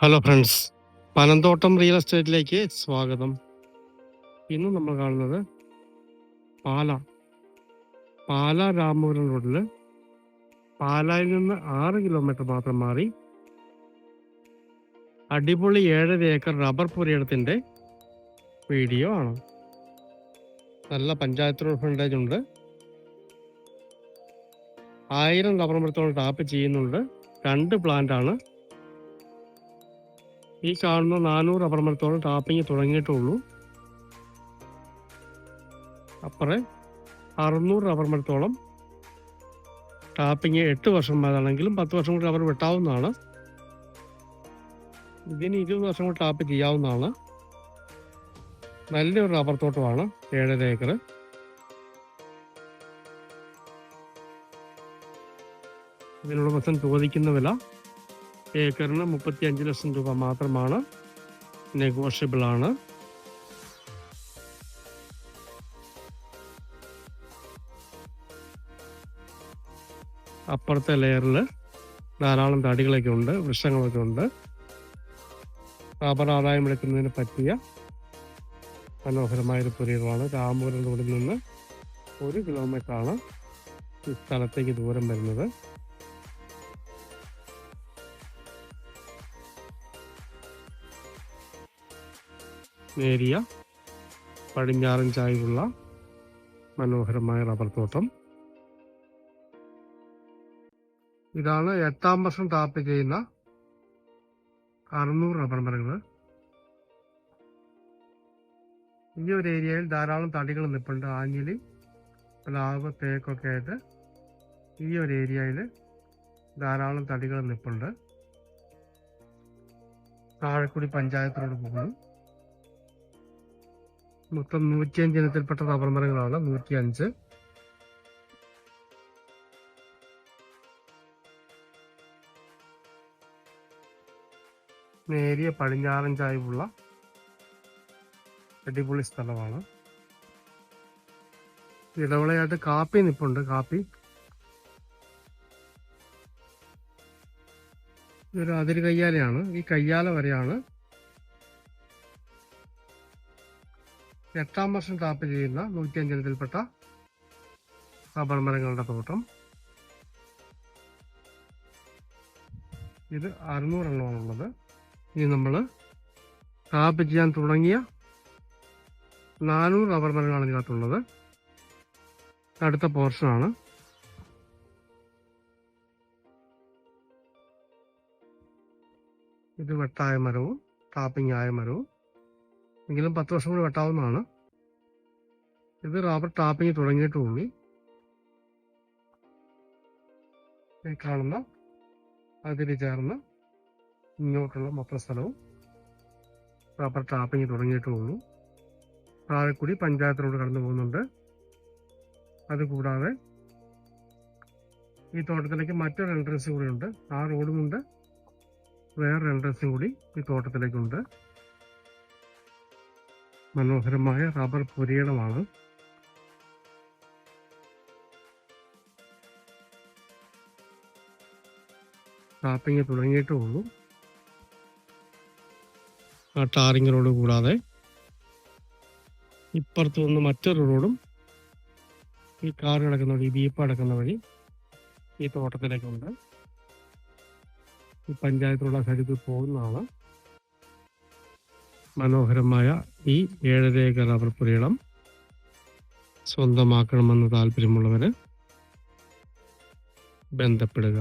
Hello friends Panamthottam real എസ്റ്റേറ്റിലേക്ക് സ്വാഗതം. ഇന്ന് നമ്മൾ കാണുന്നത് പാല. പാല രാമപുരം റോഡിൽ പാലായിൽ നിന്ന് ആറ് കിലോമീറ്റർ മാത്രം മാറി അടിപൊളി ഏഴര ഏക്കർ റബ്ബർ പുരയിടത്തിന്റെ വീഡിയോ ആണ്. നല്ല പഞ്ചായത്ത് റോഡ് ഫ്രണ്ടേജ് ഉണ്ട്. ആയിരം റബ്ബർ മരത്തോളം ടാപ്പ് ചെയ്യുന്നുണ്ട്. രണ്ട് പ്ലാന്റ് ആണ്. ഈ കാണുന്ന നാനൂറ് അപ്പുറമത്തോളം ടാപ്പിംഗ് തുടങ്ങിയിട്ടുള്ളൂ. അപ്പുറേ അറുന്നൂറ് റബ്ബർ മരത്തോളം ടാപ്പിങ് എട്ട് വർഷം മേലാണെങ്കിലും പത്ത് വർഷം കൂടി റബ്ബർ വെട്ടാവുന്നതാണ്. ഇതിന് ഇരുപത് വർഷം കൂടി ടാപ്പ് ചെയ്യാവുന്നതാണ്. നല്ലൊരു റബ്ബർ തോട്ടമാണ് ഏഴര ഏക്കർ ഇതിനുള്ള പ്രശ്നം ചോദിക്കുന്ന വില ഏക്കറിന് മുപ്പത്തി അഞ്ച് ലക്ഷം രൂപ മാത്രമാണ് നെഗോഷ്യബിൾ ആണ് അപ്പുറത്തെ ലെയറിൽ ധാരാളം തടികളൊക്കെ ഉണ്ട് വൃക്ഷങ്ങളൊക്കെ ഉണ്ട്. റബ്ബർ ആദായം എടുക്കുന്നതിന് പറ്റിയ മനോഹരമായ ഒരു പുരയിടമാണ്. രാമപുരം റോഡിൽ നിന്ന് ഒരു കിലോമീറ്ററാണ് ഈ സ്ഥലത്തേക്ക് ദൂരം വരുന്നത്. നേരിയ പടിഞ്ഞാറൻ ചായവുള്ള മനോഹരമായ റബ്ബർ തോട്ടം. ഇതാണ് എട്ടാം വർഷം ടാപ്പ് ചെയ്യുന്ന അറുന്നൂറ് റബ്ബർ മരങ്ങൾ ഈ ഒരു ഏരിയയിൽ ധാരാളം തടികൾ നിൽപ്പുണ്ട് ആഞ്ഞിലി പ്ലാവ് തേക്കൊക്കെ ആയിട്ട് ഈ ഒരു ഏരിയയിൽ ധാരാളം തടികൾ നിൽപ്പുണ്ട് താഴെക്കുടി പഞ്ചായത്തിനോട് പോകുന്നു. മൊത്തം നൂറ്റിയഞ്ച് ഇനത്തിൽപ്പെട്ട റബ്ബർ മരങ്ങളാണ് നൂറ്റി അഞ്ച് നേരിയ പടിഞ്ഞാറൻ ചായ്വുള്ള അടിപൊളി സ്ഥലമാണ്. ഇടവിളയായിട്ട് കാപ്പി നിപ്പുണ്ട്. കാപ്പി. ഇതൊരു അതിര് കയ്യാലയാണ്. ഈ കയ്യാല വരെയാണ്. എട്ടാം വർഷം ടാപ്പ് ചെയ്യുന്ന നൂറ്റി അഞ്ചിനത്തിൽപ്പെട്ട റബ്ബർ മരങ്ങളുടെ തോട്ടം. ഇത് അറുന്നൂറെണ്ണമാണുള്ളത്. ഇനി നമ്മൾ ടാപ്പ് ചെയ്യാൻ തുടങ്ങിയ നാനൂറ് റബ്ബർ മരങ്ങളാണ് ഇതിനകത്തുള്ളത്. അടുത്ത പോർഷനാണ്. ഇത് വെട്ടായ മരവും ടാപ്പിംഗ് ആയ മരവും. എങ്കിലും പത്ത് വർഷം കൂടി വെട്ടാവുന്നതാണ്. ഇത് റബ്ബർ ടാപ്പിംഗ് തുടങ്ങിയിട്ടുള്ളി ഈ കാണുന്ന അതിന് ചേർന്ന് ഇങ്ങോട്ടുള്ള മൊത്തം സ്ഥലവും റബ്ബർ ടാപ്പിംഗ് തുടങ്ങിയിട്ടുള്ളൂ താഴെക്കൂടി പഞ്ചായത്തിനോട് കടന്നു പോകുന്നുണ്ട്. അതുകൂടാതെ ഈ തോട്ടത്തിലേക്ക് മറ്റൊരു എൻട്രൻസ് കൂടി ഉണ്ട്. ആ റോഡുമുണ്ട് വേറൊരു എൻട്രൻസും കൂടി ഈ തോട്ടത്തിലേക്കുണ്ട്. മനോഹരമായ റബ്ബർ പുരയിടമാണ് ടാപ്പിംഗ് തുടങ്ങിയിട്ടേ ഉള്ളൂ. ആ ടാറിംഗ് റോഡ് കൂടാതെ ഇപ്പുറത്ത് നിന്ന് മറ്റൊരു റോഡും ഈ കാർ കിടക്കുന്ന വഴി ദീപ കിടക്കുന്ന വഴി ഈ തോട്ടത്തിലേക്കുണ്ട്. ഈ പഞ്ചായത്തിലുള്ള സൈഡിൽ പോകുന്നതാണ് മനോഹരമായ ഈ ഏഴരേക്കർ അവർ പുരയിടം സ്വന്തമാക്കണമെന്ന് താല്പര്യമുള്ളവര് ബന്ധപ്പെടുക.